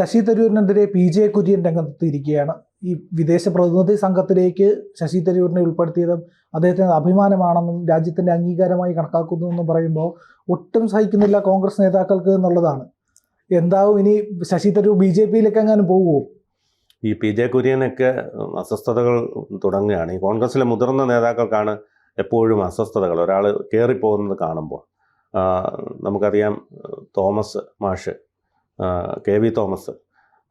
ശശി തരൂരിനെതിരെ P J Kurian രംഗത്തെത്തിയിരിക്കുകയാണ്. ഈ വിദേശ പ്രതിനിധി സംഘത്തിലേക്ക് ശശി തരൂരിനെ ഉൾപ്പെടുത്തിയതും അദ്ദേഹത്തിന് അഭിമാനമാണെന്നും രാജ്യത്തിന്റെ അംഗീകാരമായി കണക്കാക്കുന്നു എന്നും പറയുമ്പോൾ ഒട്ടും സഹിക്കുന്നില്ല കോൺഗ്രസ് നേതാക്കൾക്ക് എന്നുള്ളതാണ്. എന്താവും ഇനി ശശി തരൂർ ബി ജെ പിയിലേക്ക് എങ്ങാനും പോകുമോ ഈ പി ജെ കുര്യനൊക്കെ അസ്വസ്ഥതകൾ തുടങ്ങുകയാണ്. ഈ കോൺഗ്രസിലെ മുതിർന്ന നേതാക്കൾക്കാണ് എപ്പോഴും അസ്വസ്ഥതകൾ. ഒരാൾ കയറിപ്പോകുന്നത് കാണുമ്പോൾ. നമുക്കറിയാം തോമസ് മാഷ് കെ വി തോമസ്.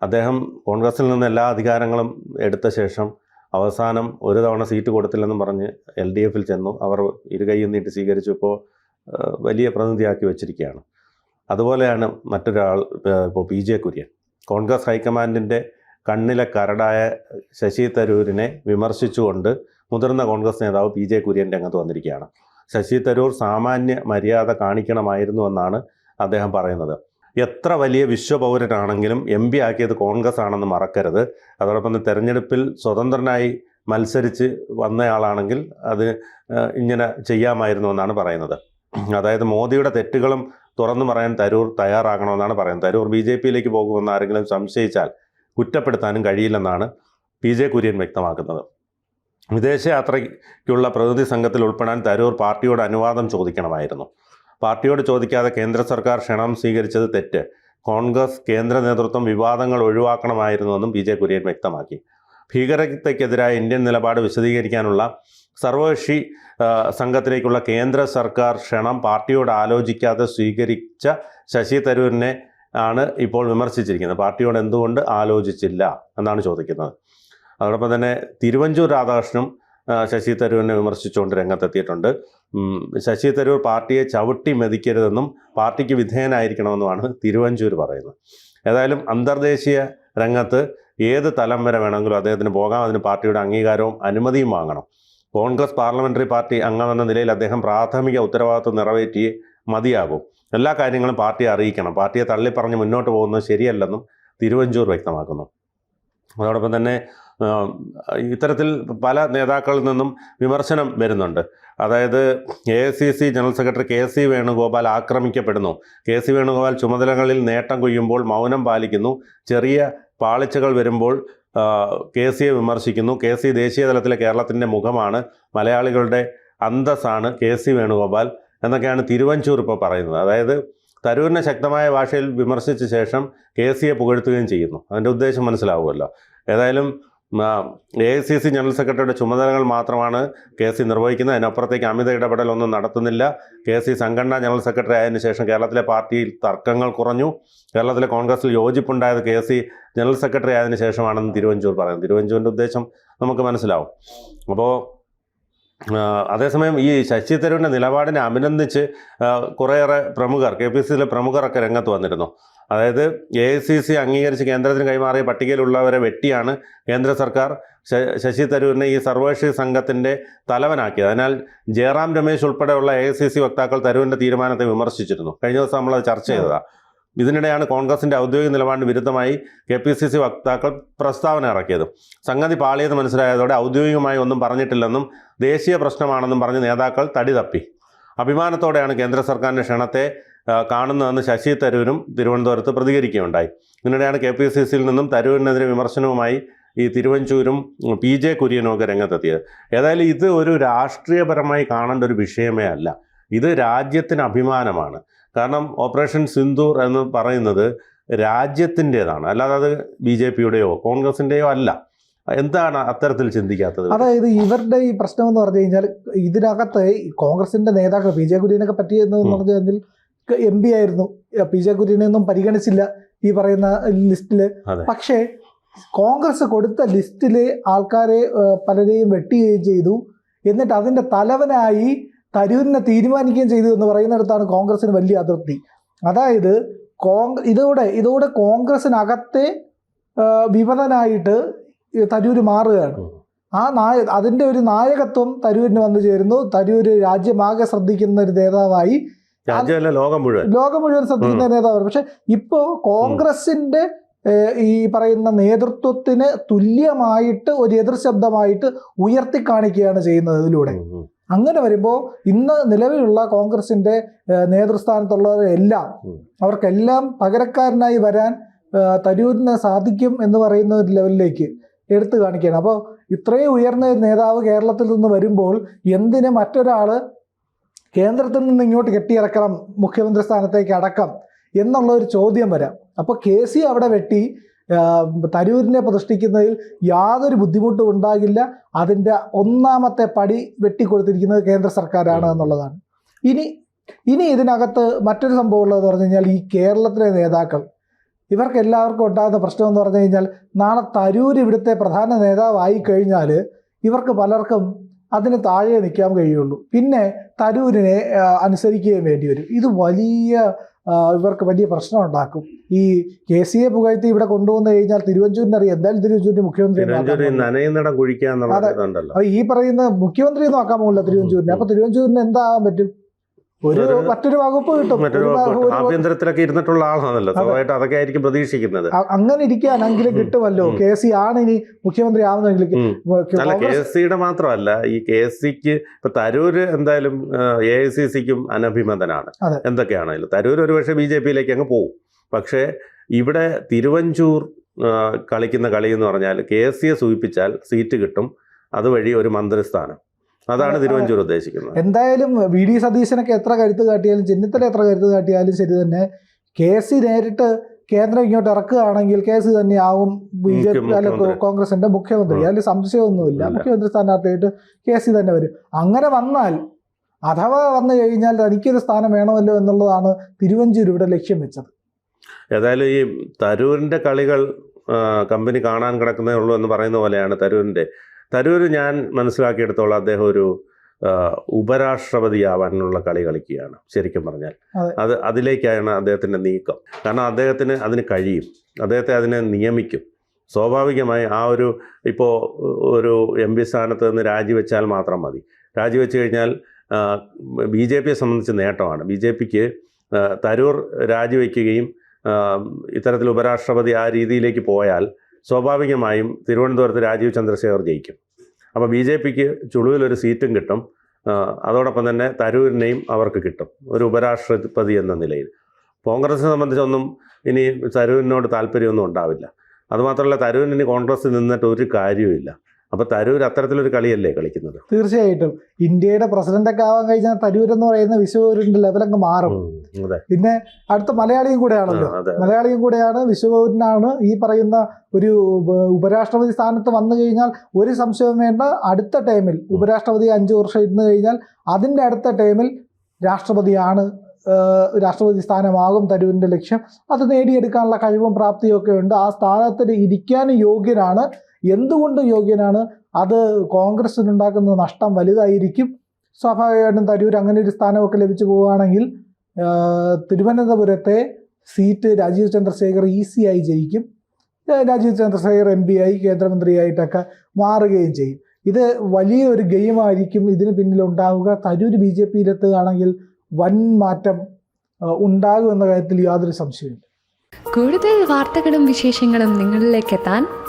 അദ്ദേഹം കോൺഗ്രസിൽ നിന്ന് എല്ലാ അധികാരങ്ങളും എടുത്ത ശേഷം അവസാനം ഒരു തവണ സീറ്റ് കൊടുത്തില്ലെന്നും പറഞ്ഞ് എൽ ഡി എഫിൽ ചെന്നു. അവർ ഇരുകൈയും നീട്ടി സ്വീകരിച്ചു. ഇപ്പോൾ വലിയ പ്രതിനിധിയാക്കി വെച്ചിരിക്കുകയാണ്. അതുപോലെയാണ് മറ്റൊരാൾ ഇപ്പോൾ പി ജെ കുര്യൻ. കോൺഗ്രസ് ഹൈക്കമാൻഡിന്റെ കണ്ണിലെ കരടായ ശശി തരൂരിനെ വിമർശിച്ചുകൊണ്ട് മുതിർന്ന കോൺഗ്രസ് നേതാവ് പി ജെ കുര്യൻ രംഗത്ത് വന്നിരിക്കുകയാണ്. ശശി തരൂർ സാമാന്യ മര്യാദ കാണിക്കണമായിരുന്നു എന്നാണ് അദ്ദേഹം പറയുന്നത്. എത്ര വലിയ വിശ്വപൗരനാണെങ്കിലും എം പി ആക്കിയത് കോൺഗ്രസ് ആണെന്ന് മറക്കരുത്. അതോടൊപ്പം തന്നെ തെരഞ്ഞെടുപ്പിൽ സ്വതന്ത്രനായി മത്സരിച്ച് വന്നയാളാണെങ്കിൽ അത് ഇങ്ങനെ ചെയ്യാമായിരുന്നു എന്നാണ് പറയുന്നത്. അതായത് മോദിയുടെ തെറ്റുകളും തുറന്നു പറയാൻ തരൂർ തയ്യാറാകണമെന്നാണ് പറയുന്നത്. തരൂർ ബി ജെ പിയിലേക്ക് പോകുമെന്ന് ആരെങ്കിലും സംശയിച്ചാൽ കുറ്റപ്പെടുത്താനും കഴിയില്ലെന്നാണ് പി ജെ കുര്യൻ വ്യക്തമാക്കുന്നത്. വിദേശയാത്രയ്ക്കുള്ള പ്രതിനിധി സംഘത്തിൽ ഉൾപ്പെടാൻ തരൂർ പാർട്ടിയോട് അനുവാദം ചോദിക്കണമായിരുന്നു. പാർട്ടിയോട് ചോദിക്കാതെ കേന്ദ്ര സർക്കാർ ക്ഷണം സ്വീകരിച്ചത് തെറ്റ്. കോൺഗ്രസ് കേന്ദ്ര നേതൃത്വം വിവാദങ്ങൾ ഒഴിവാക്കണമായിരുന്നുവെന്നും പി ജെ കുര്യൻ വ്യക്തമാക്കി. ഭീകരതയ്ക്കെതിരായ ഇന്ത്യൻ നിലപാട് വിശദീകരിക്കാനുള്ള സർവകക്ഷി സംഘത്തിലേക്കുള്ള കേന്ദ്ര സർക്കാർ ക്ഷണം പാർട്ടിയോട് ആലോചിക്കാതെ സ്വീകരിച്ച ശശി തരൂരിനെ ആണ് ഇപ്പോൾ വിമർശിച്ചിരിക്കുന്നത്. പാർട്ടിയോട് എന്തുകൊണ്ട് ആലോചിച്ചില്ല? എന്നാണ് ചോദിക്കുന്നത്. അതോടൊപ്പം തന്നെ തിരുവഞ്ചൂർ രാധാകൃഷ്ണനും ശശി തരൂരിനെ വിമർശിച്ചുകൊണ്ട് രംഗത്തെത്തിയിട്ടുണ്ട്. ശശി തരൂർ പാർട്ടിയെ ചവിട്ടി മെതിക്കരുതെന്നും പാർട്ടിക്ക് വിധേയനായിരിക്കണമെന്നുമാണ് തിരുവഞ്ചൂർ പറയുന്നത്. ഏതായാലും അന്തർദേശീയ രംഗത്ത് ഏത് തലം വരെ വേണമെങ്കിലും അദ്ദേഹത്തിന് പോകാം. അതിന് പാർട്ടിയുടെ അംഗീകാരവും അനുമതിയും വാങ്ങണം. കോൺഗ്രസ് പാർലമെന്ററി പാർട്ടി അംഗമെന്ന നിലയിൽ അദ്ദേഹം പ്രാഥമിക ഉത്തരവാദിത്വം നിറവേറ്റിയേ മതിയാകും. എല്ലാ കാര്യങ്ങളും പാർട്ടിയെ അറിയിക്കണം. പാർട്ടിയെ തള്ളിപ്പറഞ്ഞ് മുന്നോട്ട് പോകുന്നത് ശരിയല്ലെന്നും തിരുവഞ്ചൂർ വ്യക്തമാക്കുന്നു. അതോടൊപ്പം തന്നെ ഇത്തരത്തിൽ പല നേതാക്കളിൽ നിന്നും വിമർശനം വരുന്നുണ്ട്. അതായത് A C C general secretary K C Venugopal ആക്രമിക്കപ്പെടുന്നു. K C Venugopal ചുമതലകളിൽ നേട്ടം കൊയ്യുമ്പോൾ മൗനം പാലിക്കുന്നു. ചെറിയ പാളിച്ചകൾ വരുമ്പോൾ കെ സിയെ വിമർശിക്കുന്നു. കെ സി ദേശീയ തലത്തിലെ കേരളത്തിന്റെ മുഖമാണ്. മലയാളികളുടെ അന്തസ്സാണ് കെ സി വേണുഗോപാൽ എന്നൊക്കെയാണ് തിരുവഞ്ചൂർ ഇപ്പോൾ പറയുന്നത്. അതായത് തരൂരിനെ ശക്തമായ ഭാഷയിൽ വിമർശിച്ച ശേഷം കെ സിയെ പുകഴ്ത്തുകയും ചെയ്യുന്നു. അതിന്റെ ഉദ്ദേശം മനസ്സിലാവുമല്ലോ. ഏതായാലും A I C C general സെക്രട്ടറിയുടെ ചുമതലകൾ മാത്രമാണ് കെ സി നിർവഹിക്കുന്നത്. അതിനപ്പുറത്തേക്ക് അമിത ഇടപെടലൊന്നും നടത്തുന്നില്ല. കെ സി സംഘടനാ ജനറൽ സെക്രട്ടറി ആയതിനു ശേഷം കേരളത്തിലെ പാർട്ടിയിൽ തർക്കങ്ങൾ കുറഞ്ഞു. കേരളത്തിലെ കോൺഗ്രസിൽ യോജിപ്പുണ്ടായത് കെ സി ജനറൽ സെക്രട്ടറി ആയതിനു ശേഷമാണെന്ന് തിരുവഞ്ചൂർ പറയുന്നത് തിരുവഞ്ചൂരിന്റെ ഉദ്ദേശം നമുക്ക് മനസ്സിലാവും. അപ്പോൾ അതേസമയം ഈ ശശി തരൂരിന്റെ നിലപാടിനെ അഭിനന്ദിച്ച് കുറേയേറെ പ്രമുഖർ കെ പി സിയിലെ പ്രമുഖരൊക്കെ രംഗത്ത് വന്നിരുന്നു. അതായത് എ സി സി അംഗീകരിച്ച് കേന്ദ്രത്തിന് കൈമാറിയ പട്ടികയിലുള്ളവരെ വെട്ടിയാണ് കേന്ദ്ര സർക്കാർ ശശി തരൂരിനെ ഈ സർവകക്ഷി സംഘത്തിന്റെ തലവനാക്കിയത്. അതിനാൽ ജയറാം രമേശ് ഉൾപ്പെടെയുള്ള എ സി സി വക്താക്കൾ തരൂരിന്റെ തീരുമാനത്തെ വിമർശിച്ചിരുന്നു. കഴിഞ്ഞ ദിവസം നമ്മളത് ചർച്ച ചെയ്തതാണ് ഇതിനിടെയാണ് കോൺഗ്രസിന്റെ ഔദ്യോഗിക നിലപാടിന് വിരുദ്ധമായി കെ പി സി സി വക്താക്കൾ പ്രസ്താവന ഇറക്കിയത്. സംഗതി പാളിയെന്ന് മനസ്സിലായതോടെ ഔദ്യോഗികമായി ഒന്നും പറഞ്ഞിട്ടില്ലെന്നും ദേശീയ പ്രശ്നമാണെന്നും പറഞ്ഞ് നേതാക്കൾ തടി തപ്പി. അഭിമാനത്തോടെയാണ് കേന്ദ്ര സർക്കാരിന്റെ ക്ഷണത്തെ കാണുന്നതെന്ന് ശശി തരൂരും തിരുവനന്തപുരത്ത് പ്രതികരിക്കുകയുണ്ടായി. ഇതിനിടെയാണ് കെ പി സി സിയിൽ നിന്നും തരൂരിനെതിരെ വിമർശനവുമായി ഈ തിരുവഞ്ചൂരും പി ജെ കുര്യനും ഒക്കെ രംഗത്തെത്തിയത്. ഏതായാലും ഇത് ഒരു രാഷ്ട്രീയപരമായി കാണേണ്ട ഒരു വിഷയമേ അല്ല. ഇത് രാജ്യത്തിന് അഭിമാനമാണ്. കാരണം ഓപ്പറേഷൻ സിന്ദൂർ എന്ന് പറയുന്നത് രാജ്യത്തിന്റെതാണ്. അല്ലാതെ അത് ബി ജെ പിയുടെയോ കോൺഗ്രസിന്റെയോ അല്ല. എന്താണ് അത്തരത്തിൽ ചിന്തിക്കാത്തത്? അതായത് ഇവരുടെ ഈ പ്രശ്നം എന്ന് പറഞ്ഞു കഴിഞ്ഞാൽ ഇതിനകത്ത് കോൺഗ്രസിന്റെ നേതാക്കൾ പി ജെ കുര്യനൊക്കെ പറ്റിയെന്ന്. പറഞ്ഞു കഴിഞ്ഞാൽ എം പി ആയിരുന്നു. പി ജെ കുര്യനെ ഒന്നും പരിഗണിച്ചില്ല ഈ പറയുന്ന ലിസ്റ്റിൽ. പക്ഷേ കോൺഗ്രസ് കൊടുത്ത ലിസ്റ്റിലെ ആൾക്കാരെ പലരെയും വെട്ടുകയും ചെയ്തു. എന്നിട്ട് അതിന്റെ തലവനായി തരൂരിനെ തീരുമാനിക്കുകയും ചെയ്തു എന്ന് പറയുന്നിടത്താണ് കോൺഗ്രസിന് വലിയ അതൃപ്തി. അതായത് കോൺഗ്രസ് ഇതോടെ ഇതോടെ കോൺഗ്രസിനകത്തെ വിമതനായിട്ട് തരൂര് മാറുകയാണ്. ആ നായ അതിന്റെ ഒരു നായകത്വം തരൂരിന് വന്നു ചേരുന്നു. തരൂര് രാജ്യമാകെ ശ്രദ്ധിക്കുന്ന ഒരു നേതാവായി ലോകം മുഴുവൻ. ലോകം മുഴുവൻ ശ്രദ്ധിക്കുന്ന നേതാവാണ് പക്ഷെ ഇപ്പോ കോൺഗ്രസിന്റെ ഈ പറയുന്ന നേതൃത്വത്തിന് തുല്യമായിട്ട് ഒരു എതിർ ശബ്ദമായിട്ട് ഉയർത്തി കാണിക്കുകയാണ് ചെയ്യുന്നത് ഇതിലൂടെ. അങ്ങനെ വരുമ്പോൾ ഇന്ന് നിലവിലുള്ള കോൺഗ്രസിന്റെ നേതൃസ്ഥാനത്തുള്ളവരെല്ലാം അവർക്കെല്ലാം പകരക്കാരനായി വരാൻ തരൂരിന് സാധിക്കും എന്ന് പറയുന്ന ഒരു ലെവലിലേക്ക് എടുത്തു കാണിക്കുകയാണ്. അപ്പോൾ ഇത്രയും ഉയർന്ന നേതാവ് കേരളത്തിൽ നിന്ന് വരുമ്പോൾ എന്തിന് മറ്റൊരാൾ കേന്ദ്രത്തിൽ നിന്ന് ഇങ്ങോട്ട് കെട്ടിയിറക്കണം മുഖ്യമന്ത്രി സ്ഥാനത്തേക്ക് അടക്കം എന്നുള്ള ഒരു ചോദ്യം വരാം. അപ്പോൾ കെ സി അവിടെ വെട്ടി തരൂരിനെ പ്രതിഷ്ഠിക്കുന്നതിൽ യാതൊരു ബുദ്ധിമുട്ടും ഉണ്ടാകില്ല. അതിന്റെ ഒന്നാമത്തെ പടി വെട്ടിക്കൊടുത്തിരിക്കുന്നത് കേന്ദ്ര സർക്കാരാണ് എന്നുള്ളതാണ്. ഇനി ഇനി ഇതിനകത്ത് മറ്റൊരു സംഭവം ഉള്ളതെന്ന് പറഞ്ഞു കഴിഞ്ഞാൽ ഈ കേരളത്തിലെ നേതാക്കൾ ഇവർക്ക് എല്ലാവർക്കും ഉണ്ടാകുന്ന പ്രശ്നം എന്ന് പറഞ്ഞു കഴിഞ്ഞാൽ നാളെ തരൂർ ഇവിടുത്തെ പ്രധാന നേതാവായി കഴിഞ്ഞാൽ ഇവർക്ക് പലർക്കും അതിന് താഴെ നിൽക്കാൻ കഴിയുള്ളൂ. പിന്നെ തരൂരിനെ അനുസരിക്കുകയും വേണ്ടി വരും. ഇത് വലിയ ഇവർക്ക് വലിയ പ്രശ്നം ഉണ്ടാക്കും. ഈ കെ സി എ പുകഴ്ത്തി ഇവിടെ കൊണ്ടുവന്നു കഴിഞ്ഞാൽ തിരുവഞ്ചൂരിനെ അറിയാം. എന്തായാലും തിരുവഞ്ചൂരിന്റെ മുഖ്യമന്ത്രി അതെ. അപ്പൊ ഈ പറയുന്ന മുഖ്യമന്ത്രി നോക്കാൻ പോകില്ല തിരുവഞ്ചൂരിനെ. അപ്പൊ തിരുവഞ്ചൂരിന് എന്താകാൻ പറ്റും? ഒരു മറ്റൊരു വകുപ്പ് കിട്ടും. മറ്റൊരു ആഭ്യന്തരത്തിലൊക്കെ ഇരുന്നിട്ടുള്ള ആളാണല്ലോ. സ്വാഭാവികമായിട്ട് അതൊക്കെ ആയിരിക്കും പ്രതീക്ഷിക്കുന്നത്. അങ്ങനെ ഇരിക്കാനെങ്കിൽ. കിട്ടുമല്ലോ. കെ സി ആണ് ഇനി മുഖ്യമന്ത്രി ആവുന്നെങ്കിൽ. അല്ല കെ സിയുടെ മാത്രമല്ല ഈ കെ സിക്ക് ഇപ്പൊ തരൂര് എന്തായാലും എ ഐ സി സിക്കും അനഭിമതനാണ്. എന്തൊക്കെയാണെങ്കിലും തരൂർ ഒരുപക്ഷെ ബി ജെ പിയിലേക്ക് അങ്ങ് പോകും പക്ഷേ ഇവിടെ തിരുവഞ്ചൂർ കളിക്കുന്ന കളി എന്ന് പറഞ്ഞാൽ കെ എസ് സിയെ സൂചിപ്പിച്ചാൽ സീറ്റ് കിട്ടും. അതുവഴി ഒരു മന്ത്രിസ്ഥാനം. അതാണ് അതെ, തിരുവഞ്ചൂർ ഉദ്ദേശിക്കുന്നത്. എന്തായാലും വി ഡി സതീശനൊക്കെ എത്ര കരുത്ത് കാട്ടിയാലും ചെന്നിത്തല എത്ര കരുത്ത് കാട്ടിയാലും ശരി തന്നെ കെ സി നേരിട്ട് കേന്ദ്രം ഇങ്ങോട്ട് ഇറക്കുകയാണെങ്കിൽ കെ സി തന്നെയാവും ബി ജെ പി അല്ല കോൺഗ്രസിന്റെ മുഖ്യമന്ത്രി. അതിൽ സംശയമൊന്നുമില്ല. മുഖ്യമന്ത്രി സ്ഥാനാർത്ഥിയായിട്ട് കെ സി തന്നെ വരും. അങ്ങനെ വന്നാൽ അഥവാ വന്നു കഴിഞ്ഞാൽ തനിക്കൊരു സ്ഥാനം വേണമല്ലോ എന്നുള്ളതാണ് തിരുവഞ്ചൂർ ഇവിടെ ലക്ഷ്യം വെച്ചത്. ഏതായാലും ഈ തരൂരിന്റെ കളികൾ കമ്പനി കാണാൻ കിടക്കുന്നേ ഉള്ളൂ എന്ന് പറയുന്ന പോലെയാണ് തരൂരിന്റെ തരൂർ ഞാൻ മനസ്സിലാക്കിയെടുത്തോളം അദ്ദേഹം ഒരു ഉപരാഷ്ട്രപതിയാവാനുള്ള കളി കളിക്കുകയാണ് ശരിക്കും പറഞ്ഞാൽ. അത്. അതിലേക്കാണ് അദ്ദേഹത്തിന്റെ നീക്കം. കാരണം അദ്ദേഹത്തിന് അതിന് കഴിയും. അദ്ദേഹത്തെ അതിനെ നിയമിക്കും. സ്വാഭാവികമായി ആ ഒരു ഇപ്പോൾ ഒരു എം പി സ്ഥാനത്ത് നിന്ന് രാജിവെച്ചാൽ മാത്രം മതി. രാജിവെച്ച് കഴിഞ്ഞാൽ ബി ജെ പിയെ സംബന്ധിച്ച് നേട്ടമാണ്. ബി ജെ പിക്ക് തരൂർ രാജിവെക്കുകയും ഇത്തരത്തിൽ ഉപരാഷ്ട്രപതി ആ രീതിയിലേക്ക് പോയാൽ സ്വാഭാവികമായും തിരുവനന്തപുരത്ത് രാജീവ് ചന്ദ്രശേഖർ ജയിക്കും. അപ്പോൾ ബി ജെ പിക്ക് ചുളുവിലൊരു സീറ്റും കിട്ടും. അതോടൊപ്പം തന്നെ തരൂരിനെയും അവർക്ക് കിട്ടും. ഒരു ഉപരാഷ്ട്രപതി എന്ന നിലയിൽ. കോൺഗ്രസിനെ സംബന്ധിച്ചൊന്നും ഇനി തരൂരിനോട് താല്പര്യമൊന്നും ഉണ്ടാവില്ല. അതുമാത്രമല്ല തരൂരിന് ഇനി കോൺഗ്രസ് നിന്നിട്ട് ഒരു കാര്യവുമില്ല. അപ്പോൾ തരൂർ അത്തരത്തിലൊരു കളിയല്ലേ കളിക്കുന്നത്? തീർച്ചയായിട്ടും. ഇന്ത്യയുടെ പ്രസിഡന്റ് ഒക്കെ ആവാൻ കഴിഞ്ഞാൽ തരൂർ എന്ന് പറയുന്ന വിശ്വപൗരന്റെ ലെവലങ്ങ് മാറും. പിന്നെ അടുത്ത മലയാളിയും കൂടെയാണല്ലോ. മലയാളിയും കൂടെയാണ് വിശ്വപൗരനാണ് ഈ പറയുന്ന ഒരു ഉപരാഷ്ട്രപതി സ്ഥാനത്ത് വന്നു കഴിഞ്ഞാൽ ഒരു സംശയവും വേണ്ട. അടുത്ത ടൈമിൽ ഉപരാഷ്ട്രപതി അഞ്ചു വർഷം ഇരുന്ന് കഴിഞ്ഞാൽ അതിന്റെ അടുത്ത ടൈമിൽ രാഷ്ട്രപതിയാണ് രാഷ്ട്രപതി സ്ഥാനമാകും തരൂരിന്റെ ലക്ഷ്യം. അത് നേടിയെടുക്കാനുള്ള കഴിവും പ്രാപ്തിയും ഒക്കെ ഉണ്ട്. ആ സ്ഥാനത്തിൽ ഇരിക്കാൻ യോഗ്യനാണ് എന്തുകൊണ്ട് യോഗ്യനാണ്? അത് കോൺഗ്രസിനുണ്ടാക്കുന്ന നഷ്ടം വലുതായിരിക്കും. സ്വാഭാവികമായിട്ടും തരൂർ അങ്ങനെ ഒരു സ്ഥാനമൊക്കെ ലഭിച്ചു പോവുകയാണെങ്കിൽ തിരുവനന്തപുരത്തെ സീറ്റ് രാജീവ് ചന്ദ്രശേഖർ ഈസിയായി ജയിക്കും. രാജീവ് ചന്ദ്രശേഖർ എം പി ആയി കേന്ദ്രമന്ത്രിയായിട്ടൊക്കെ മാറുകയും ചെയ്യും. ഇത് വലിയൊരു ഗെയിമായിരിക്കും ഇതിന് പിന്നിൽ ഉണ്ടാവുക തരൂർ ബി ജെ പിയിലെത്തുകയാണെങ്കിൽ വൻ മാറ്റം ഉണ്ടാകുമെന്ന കാര്യത്തിൽ യാതൊരു സംശയമില്ല കൂടുതൽ വാർത്തകളും വിശേഷങ്ങളും നിങ്ങളിലേക്ക് എത്താൻ